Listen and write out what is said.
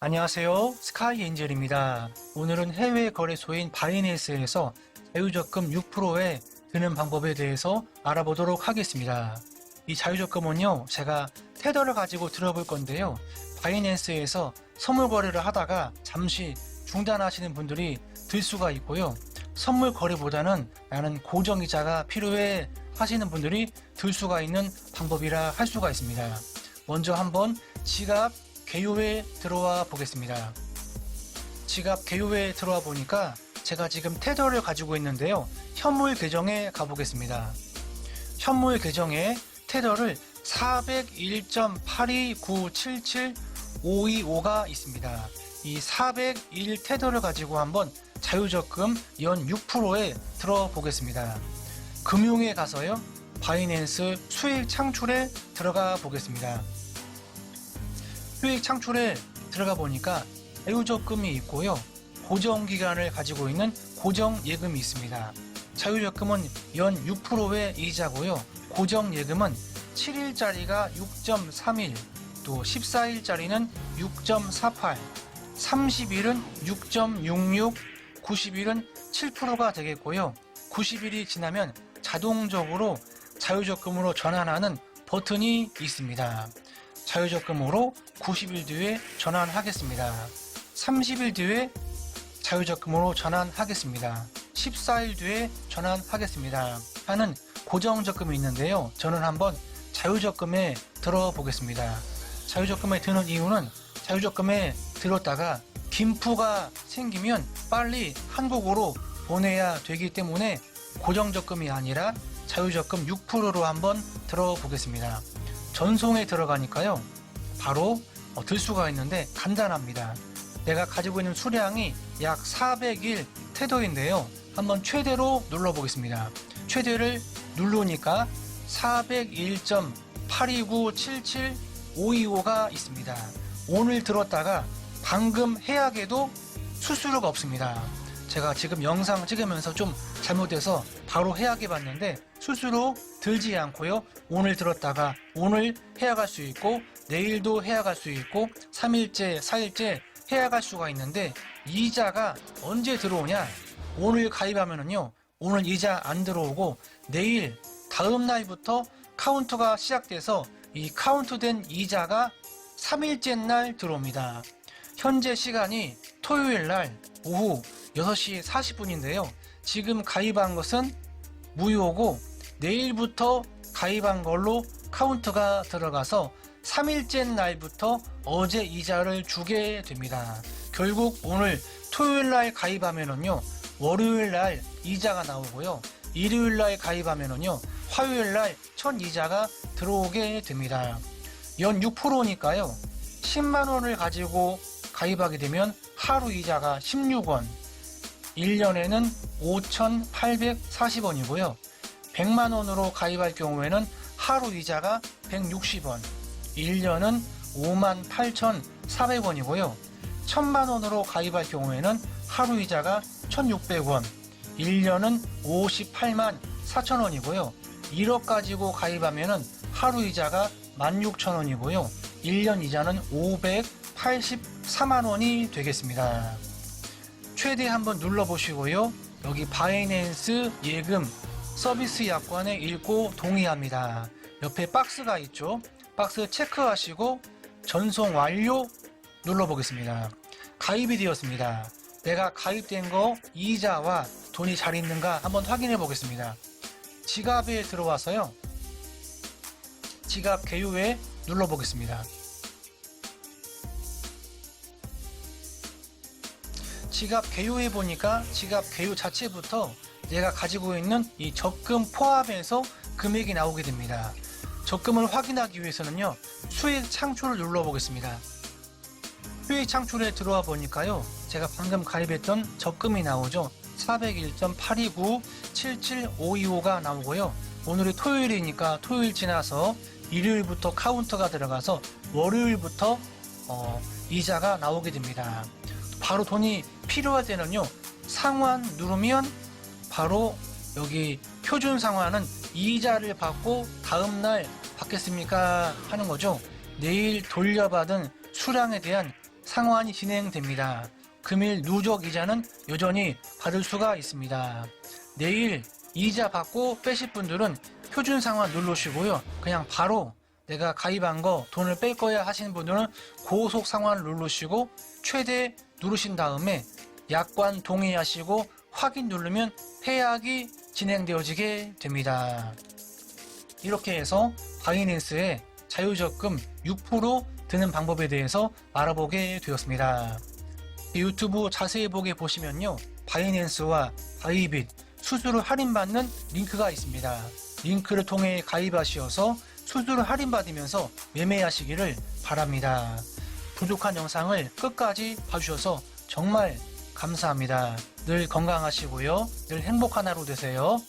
안녕하세요. 스카이 엔젤입니다. 오늘은 해외 거래소인 바이낸스에서 자유적금 6%에 드는 방법에 대해서 알아보도록 하겠습니다. 이 자유적금은요, 제가 테더를 가지고 들어볼 건데요. 바이낸스에서 선물 거래를 하다가 잠시 중단하시는 분들이 들 수가 있고요. 선물 거래보다는 나는 고정이자가 필요해 하시는 분들이 들 수가 있는 방법이라 할 수가 있습니다. 먼저 한번 지갑 개요에 들어와 보겠습니다. 지갑 개요에 들어와 보니까 제가 지금 테더를 가지고 있는데요. 현물 계정에 가보겠습니다. 현물 계정에 테더를 401.82977-525가 있습니다. 이 401 테더를 가지고 한번 자유적금 연 6%에 들어보겠습니다. 금융에 가서요. 바이낸스 수익 창출에 들어가 보겠습니다. 수익 창출에 들어가 보니까 자유적금이 있고요. 고정 기간을 가지고 있는 고정 예금이 있습니다. 자유적금은 연 6%의 이자고요. 고정 예금은 7일짜리가 6.31, 또 14일짜리는 6.48, 30일은 6.66, 90일은 7%가 되겠고요. 90일이 지나면 자동적으로 자유적금으로 전환하는 버튼이 있습니다. 자유적금으로 90일 뒤에 전환하겠습니다. 30일 뒤에 자유적금으로 전환하겠습니다. 14일 뒤에 전환하겠습니다. 하는 고정적금이 있는데요. 저는 한번 자유적금에 들어보겠습니다. 자유적금에 드는 이유는 자유적금에 들었다가 김프가 생기면 빨리 한국으로 보내야 되기 때문에 고정적금이 아니라 자유적금 6%로 한번 들어보겠습니다. 전송에 들어가니까요. 바로 어, 들 수가 있는데 간단합니다. 내가 가지고 있는 수량이 약 401 테더인데요. 한번 최대로 눌러보겠습니다. 최대를 누르니까 401.82977-525가 있습니다. 오늘 들었다가 방금 해약에도 수수료가 없습니다. 제가 지금 영상 찍으면서 좀 잘못돼서 바로 해약해 봤는데 수수료 들지 않고요. 오늘 들었다가 오늘 해약할 수 있고 내일도 해약할 수 있고 3일째, 4일째 해약할 수가 있는데 이자가 언제 들어오냐? 오늘 가입하면은요. 오늘 이자 안 들어오고 내일 다음 날부터 카운트가 시작돼서 이 카운트된 이자가 3일째 날 들어옵니다. 현재 시간이 토요일 날 오후 6시 40분인데요. 지금 가입한 것은 무효고 내일부터 가입한 걸로 카운트가 들어가서 3일째 날부터 어제 이자를 주게 됩니다. 결국 오늘 토요일 날 가입하면은요. 월요일 날 이자가 나오고요. 일요일 날 가입하면은요. 화요일 날첫 이자가 들어오게 됩니다. 연 6%니까요. 10만 원을 가지고 가입하게 되면 하루 이자가 16원, 1년에는 5,840원이고요. 100만 원으로 가입할 경우에는 하루 이자가 160원, 1년은 58,400원이고요. 1000만 원으로 가입할 경우에는 하루 이자가 1,600원, 1년은 58만 4천원이고요. 1억 가지고 가입하면은 하루 이자가 16,000원이고요. 1년 이자는 584만 원이 되겠습니다. 최대 한번 눌러보시고요. 여기 바이낸스 예금 서비스 약관에 읽고 동의합니다. 옆에 박스가 있죠. 박스 체크하시고 전송 완료 눌러보겠습니다. 가입이 되었습니다. 내가 가입된 거 이자와 돈이 잘 있는가 한번 확인해 보겠습니다. 지갑에 들어와서요. 지갑 개요에 눌러보겠습니다. 지갑 개요에 보니까 지갑 개요 자체부터 내가 가지고 있는 이 적금 포함해서 금액이 나오게 됩니다. 적금을 확인하기 위해서는요, 수익 창출을 눌러 보겠습니다. 수익 창출에 들어와 보니까요, 제가 방금 가입했던 적금이 나오죠. 401.829-77525가 나오고요. 오늘이 토요일이니까 토요일 지나서 일요일부터 카운터가 들어가서 월요일부터 어, 이자가 나오게 됩니다. 바로 돈이 필요할 때는요, 상환 누르면 바로 여기 표준 상환은 이자를 받고 다음날 받겠습니까? 하는 거죠. 내일 돌려받은 수량에 대한 상환이 진행됩니다. 금일 누적 이자는 여전히 받을 수가 있습니다. 내일 이자 받고 빼실 분들은 표준 상환 누르시고요. 그냥 바로 내가 가입한 거 돈을 뺄 거야 하시는 분들은 고속 상환 누르시고 최대 누르신 다음에 약관 동의하시고 확인 누르면 해약이 진행되어지게 됩니다. 이렇게 해서 바이낸스에 자유적금 6% 드는 방법에 대해서 알아보게 되었습니다. 유튜브 자세히 보게 보시면요. 바이낸스와 바이빗 수수료 할인받는 링크가 있습니다. 링크를 통해 가입하시어서 수수료 할인받으면서 매매하시기를 바랍니다. 부족한 영상을 끝까지 봐주셔서 정말 감사합니다. 늘 건강하시고요. 늘 행복한 하루 되세요.